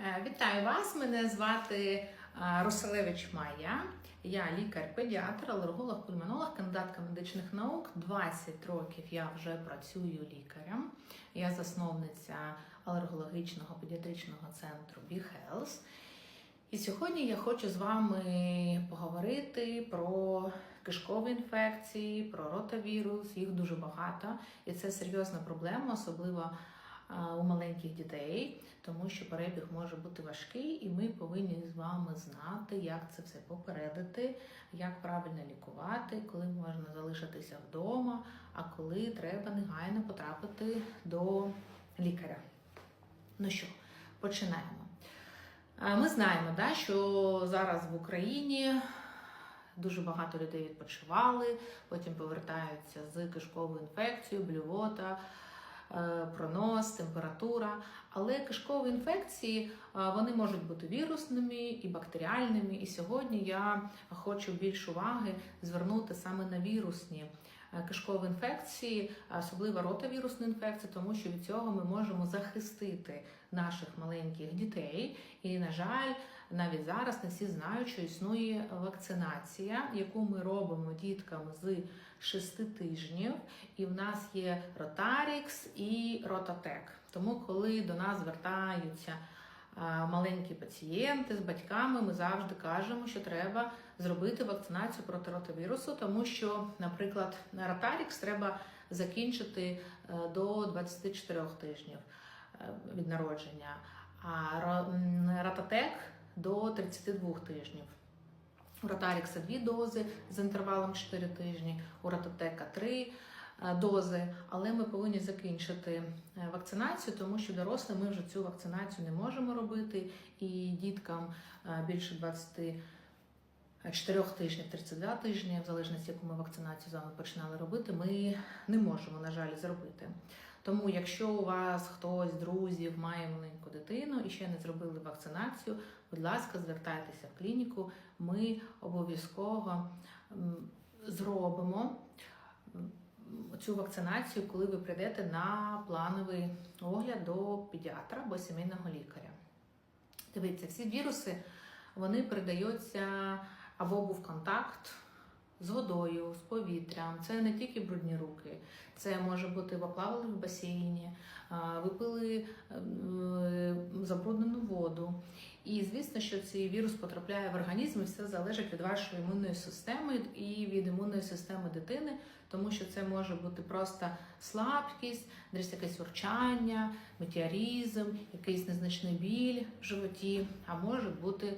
Е, Вітаю вас! Мене звати е, Роселевич Майя. Я лікар-педіатр, алерголог, пульмонолог, кандидатка медичних наук. 20 років я вже працюю лікарем. Я засновниця алергологічного педіатричного центру BeHealth. І сьогодні я хочу з вами поговорити про кишкові інфекції, про ротавірус. Їх дуже багато, і це серйозна проблема, особливо у маленьких дітей, тому що перебіг може бути важкий, і ми повинні з вами знати, як це все попередити, як правильно лікувати, коли можна залишитися вдома, а коли треба негайно потрапити до лікаря. Ну що, починаємо. Ми знаємо, да, що зараз в Україні дуже багато людей відпочивали, потім повертаються з кишковою інфекцією, блювота, пронос, температура. Але кишкові інфекції е, вони можуть бути вірусними і бактеріальними. І сьогодні я хочу більш уваги звернути саме на вірусні е, кишкові інфекції, особливо ротавірусну інфекцію, тому що від цього ми можемо захистити наших маленьких дітей. І, на жаль, навіть зараз не всі знають, що існує вакцинація, яку ми робимо діткам з 6 тижнів. І в нас є Ротарікс і Рототек. Тому, коли до нас звертаються маленькі пацієнти з батьками, ми завжди кажемо, що треба зробити вакцинацію проти ротавірусу, тому що, наприклад, Ротарікс треба закінчити е, до 24 тижнів е, від народження, а ро- м, Рототек до 32 тижнів. У Ротарікса дві дози з інтервалом 4 тижні, у Рототека 3 дози, але ми повинні закінчити е, вакцинацію, тому що дорослим ми вже цю вакцинацію не можемо робити, і діткам е, більше 24 тижнів, 32 тижні, в залежності, яку ми вакцинацію з вами починали робити, ми не можемо, на жаль, зробити. Тому, якщо у вас хтось з друзів має маленьку дитину і ще не зробили вакцинацію, будь ласка, звертайтеся в клініку. Ми обов'язково зробимо цю вакцинацію, коли ви прийдете на плановий огляд до педіатра або сімейного лікаря. Дивіться, всі віруси вони передаються або був контакт з водою, з повітрям. Це не тільки брудні руки, це може бути ви плавали в басейні, а, ви пили е, забруднену воду. І звісно, що цей вірус потрапляє в організм, і все залежить від вашої імунної системи і від імунної системи дитини, тому що це може бути просто слабкість, десь якесь урчання, метеоризм, якийсь незначний біль в животі, а може бути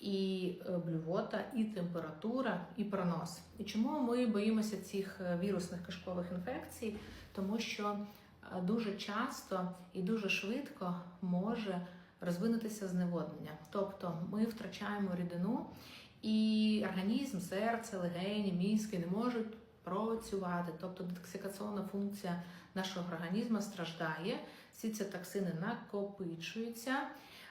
і е, блювота, і температура, і пронос. І чому ми боїмося цих е, вірусних кишкових інфекцій? Тому що е, дуже часто і дуже швидко може розвинутися зневоднення. Тобто ми втрачаємо рідину, і організм, серце, легені, мізки не можуть працювати. Тобто детоксикаційна функція нашого організму страждає. Всі ці токсини накопичуються.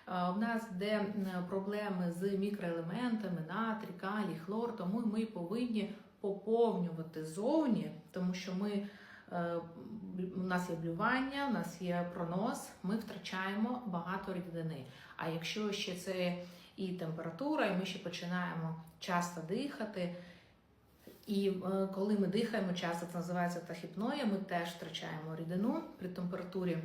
У нас де проблеми з мікроелементами, натрій, калій, хлор, тому ми повинні поповнювати зовні, тому що ми, е, у нас є блювання, у нас є пронос, ми втрачаємо багато рідини. А якщо ще це і температура, і ми ще починаємо часто дихати. І е, коли ми дихаємо, часто це називається тахіпноя, ми теж втрачаємо рідину при температурі.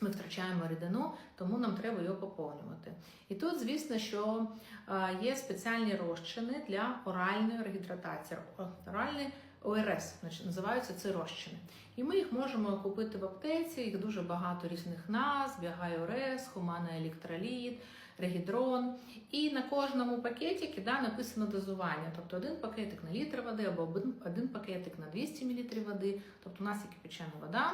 Ми втрачаємо рідину, тому нам треба його поповнювати. І тут, звісно, що є спеціальні розчини для оральної регідратації. Оральний ОРС називаються ці розчини. І ми їх можемо купити в аптеці, їх дуже багато різних назв, ОРС, Хумана електроліт, регідрон. І на кожному пакетику да, написано дозування. Тобто один пакетик на літр води або один, пакетик на 200 мл. Тобто у нас є кипячена вода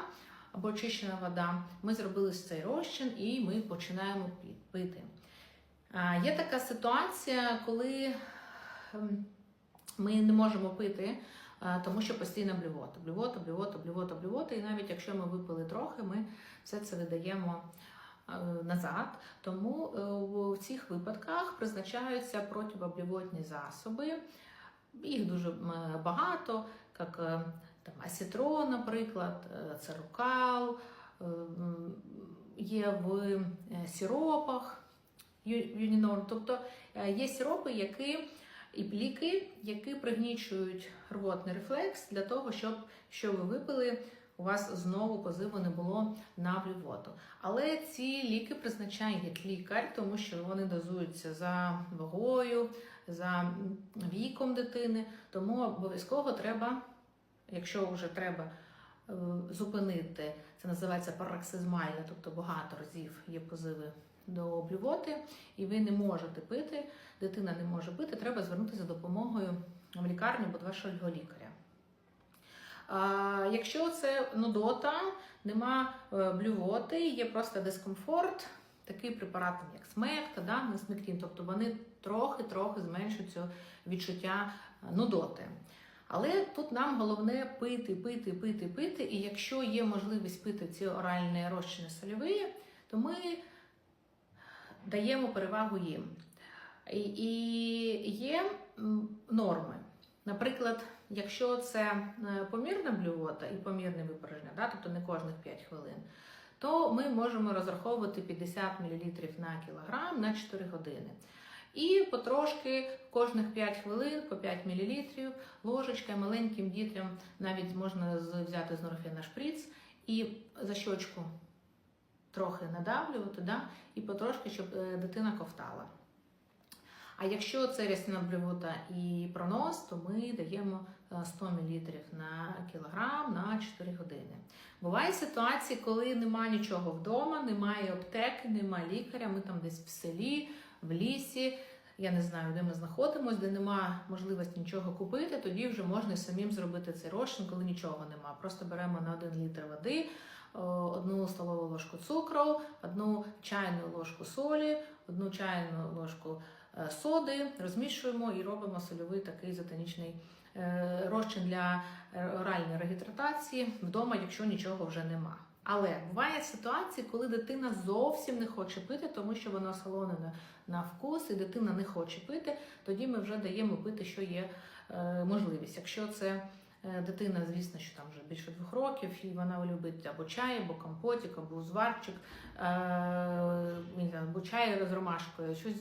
або очищена вода. Ми зробили цей розчин і ми починаємо пити. Є така ситуація, коли ем, ми не можемо пити, тому що постійно блювота. Блювота, блювота, блювота, блювота. І навіть якщо ми випили трохи, ми все це видаємо е, назад. Тому е, в цих випадках призначаються противоблювотні засоби. Їх дуже багато, як е, там асітрон, наприклад, е, церукал, е, є в е, сиропах. Юнінор. Тобто є сиропи, які і ліки, які пригнічують рвотний рефлекс для того, щоб що ви випили, у вас знову позиву не було на блювоту. Але ці ліки призначає лікар, тому що вони дозуються за вагою, за віком дитини. Тому обов'язково треба, якщо вже треба е, зупинити, це називається параксизмальне, тобто багато разів є позиви до блювоти, і ви не можете пити, дитина не може пити, треба звернутися за допомогою в лікарню або до вашого лікаря. А, якщо це нудота, нема е, блювоти, є просто дискомфорт, такий препарат, як смекта, да, несмектін, тобто вони трохи-трохи зменшують відчуття е, нудоти. Але тут нам головне пити, пити, пити, пити. І якщо є можливість пити ці оральні розчини сольові, то ми даємо перевагу їм. І, є норми. Наприклад, якщо це е, помірна блювота і помірне випорожнення, да, тобто не кожних 5 хвилин, то ми можемо розраховувати 50 мл на кілограм на 4 години. І потрошки кожних 5 хвилин по 5 мл ложечка маленьким дітям навіть можна взяти з норфена шприц і за щочку трохи надавлювати, да, і потрошки, щоб е, дитина ковтала. А якщо це рясна блювота і пронос, то ми даємо е, 100 мл на кілограм на 4 години. Бувають ситуації, коли немає нічого вдома, немає аптеки, немає лікаря, ми там десь в селі, в лісі. Я не знаю, де ми знаходимося, де немає можливості нічого купити, тоді вже можна і самим зробити цей розчин, коли нічого нема. Просто беремо на 1 літр води, одну столову ложку цукру, одну чайну ложку солі, одну чайну ложку е, соди, розмішуємо і робимо сольовий такий затонічний е, розчин для е, оральної регідратації вдома, якщо нічого вже нема. Але буває ситуації, коли дитина зовсім не хоче пити, тому що воно солонена на вкус, і дитина не хоче пити, тоді ми вже даємо пити, що є е, можливість. Якщо це дитина, звісно, що там вже більше двох років, і вона любить або чай, або компотик, або узварчик, е, або чай з ромашкою, щось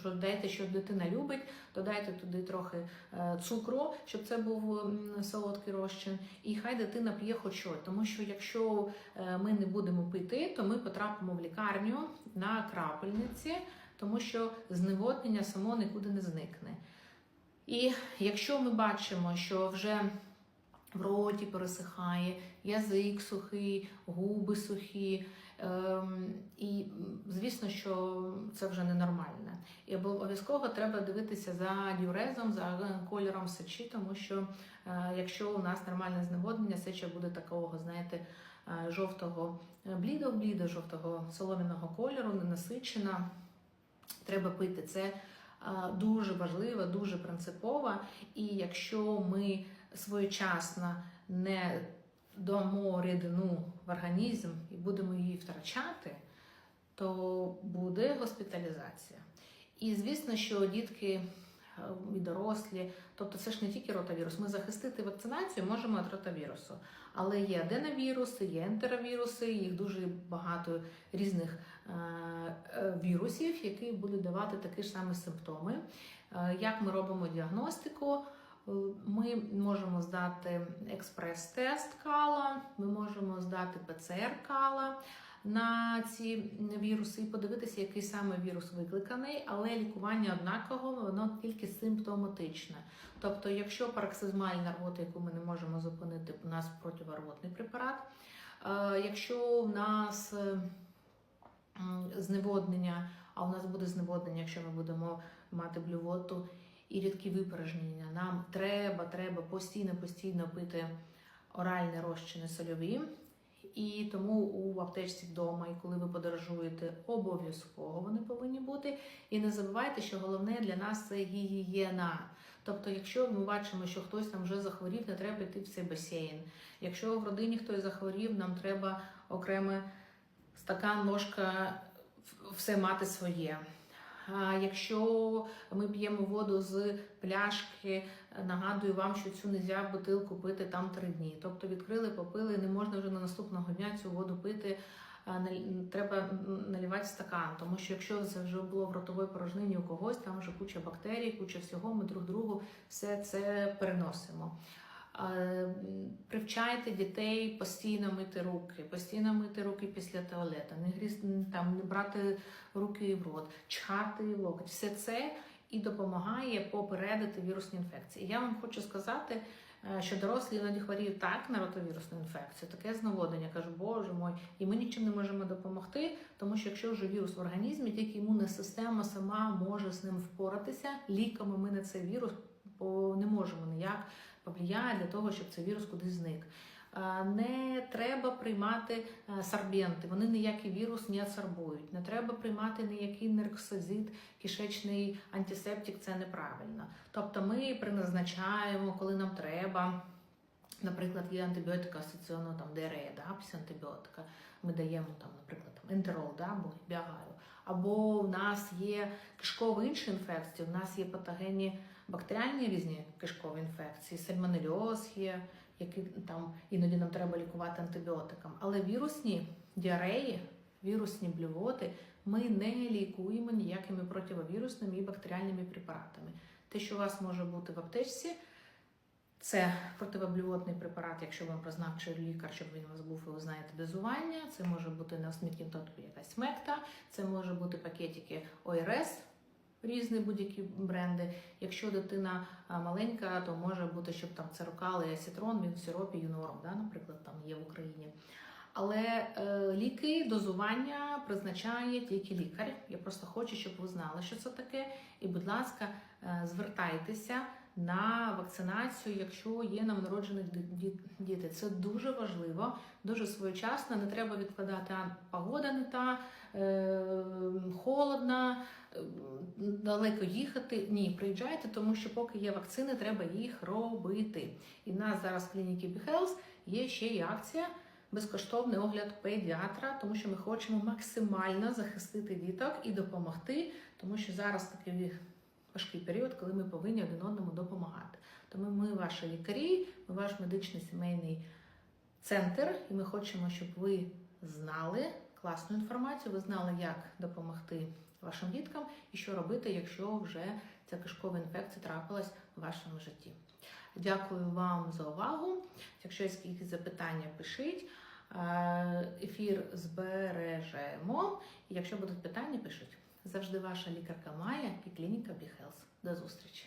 що дайте, що дитина любить, додайте туди трохи е, цукру, щоб це був солодкий розчин, і хай дитина п'є хоч щось. Тому що якщо е, ми не будемо пити, то ми потрапимо в лікарню на крапельниці, тому що зневоднення само нікуди не зникне. І якщо ми бачимо, що вже в роті пересихає, язик сухий, губи сухі, ем, і звісно, що це вже ненормально. І обов'язково треба дивитися за діурезом, за кольором сечі, тому що е, якщо у нас нормальне зневоднення, сеча буде такого, знаєте, е, жовтого блідо блідо жовтого солом'яного кольору, ненасичена. Треба пити. Це е, дуже важливо, дуже принципово. І якщо ми своєчасно не дамо рідину в організм і будемо її втрачати, то буде госпіталізація. І звісно, що дітки е, і дорослі, тобто це ж не тільки ротавірус. Ми захистити вакцинацію можемо від ротавірусу. Але є аденовіруси, є ентеровіруси, їх дуже багато різних е, е, вірусів, які будуть давати такі ж самі симптоми. Як ми робимо діагностику? Е, Ми можемо здати експрес-тест кала, ми можемо здати ПЦР-кала на ці віруси і подивитися, який саме вірус викликаний, але лікування однаково, воно тільки симптоматичне. Тобто, якщо параксизмальна рвота, яку ми не можемо зупинити, у нас противорвотний препарат. Е, Якщо в нас е, зневоднення, а у нас буде зневоднення, якщо ми будемо мати блювоту і рідкі випорожнення, нам треба, треба постійно, постійно пити оральні розчини сольові. І тому у аптечці вдома, і коли ви подорожуєте, обов'язково вони повинні бути. І не забувайте, що головне для нас це гігієна. Тобто, якщо ми бачимо, що хтось там вже захворів, не треба йти в цей басейн. Якщо в родині хтось захворів, нам треба окреме стакан, ложка, все мати своє. Якщо ми п'ємо воду з пляшки, нагадую вам, що цю нельзя бутилку пити там три дні. Тобто відкрили, попили, не можна вже на наступного дня цю воду пити треба м, наливати стакан, тому що якщо це вже було в ротовій порожнині у когось, там вже куча бактерій, куча всього, ми друг другу все це переносимо. Привчайте дітей постійно мити руки, постійно мити руки після туалету, не гріз, там не брати руки в рот, чхати локоть. Все це і допомагає попередити вірусні інфекції. Я вам хочу сказати, е, що дорослі іноді хворіють так на ротовірусну інфекцію, таке зневодення. Кажу, боже мой, і ми нічим не можемо допомогти, тому що якщо вже вірус в організмі, тільки імунна система сама може з ним впоратися. Ліками ми на цей вірус не можемо ніяк повлияти для того, щоб цей вірус кудись зник. Е, Не треба приймати е, сорбенти, вони ніякий вірус не адсорбують. Не треба приймати ніякий нерксозит, кишечний антисептик, це неправильно. Тобто ми призначаємо, коли нам треба. Наприклад, є антибіотика асоційована там диарея, да, після антибіотика. Ми даємо там, наприклад, там, ентерол, да, або біагару. Або в нас є кишкові інші інфекції, в нас є патогенні бактеріальні різні кишкові інфекції, сальмонельоз є, які там іноді нам треба лікувати антибіотиком. Але вірусні діареї, вірусні блювоти ми не лікуємо ніякими противовірусними і бактеріальними препаратами. Те, що у вас може бути в аптечці, це противоблювотний препарат, якщо вам призначив лікар, щоб він у вас був, і ви знаєте дозування. Це може бути на осмітній тотпі якась мекта, це може бути пакетики ОРС, різні будь-які бренди. Якщо дитина маленька, то може бути, щоб там церокал і асітрон, він в сиропі юнорм, да, наприклад, там є в Україні. Але е, ліки, дозування призначає тільки лікар. Я просто хочу, щоб ви знали, що це таке. І, будь ласка, е, звертайтеся на вакцинацію, якщо є новонароджених ді- ді- діти. Це дуже важливо, дуже своєчасно. Не треба відкладати а погода не та е, холодна, е, далеко їхати. Ні, приїжджайте, тому що поки є вакцини, треба їх робити. І в нас зараз в клініці BeHealth є ще й акція. Безкоштовний огляд педіатра, тому що ми хочемо максимально захистити діток і допомогти, тому що зараз такий важкий період, коли ми повинні один одному допомагати. Тому ми ваші лікарі, ми ваш медичний сімейний центр, і ми хочемо, щоб ви знали класну інформацію, ви знали, як допомогти вашим діткам і що робити, якщо вже ця кишкова інфекція трапилась в вашому житті. Дякую вам за увагу. Якщо є якісь запитання, пишіть. Е, Ефір збережемо. І якщо будуть питання, пишіть. Завжди ваша лікарка Майя і клініка BeHealth. До зустрічі!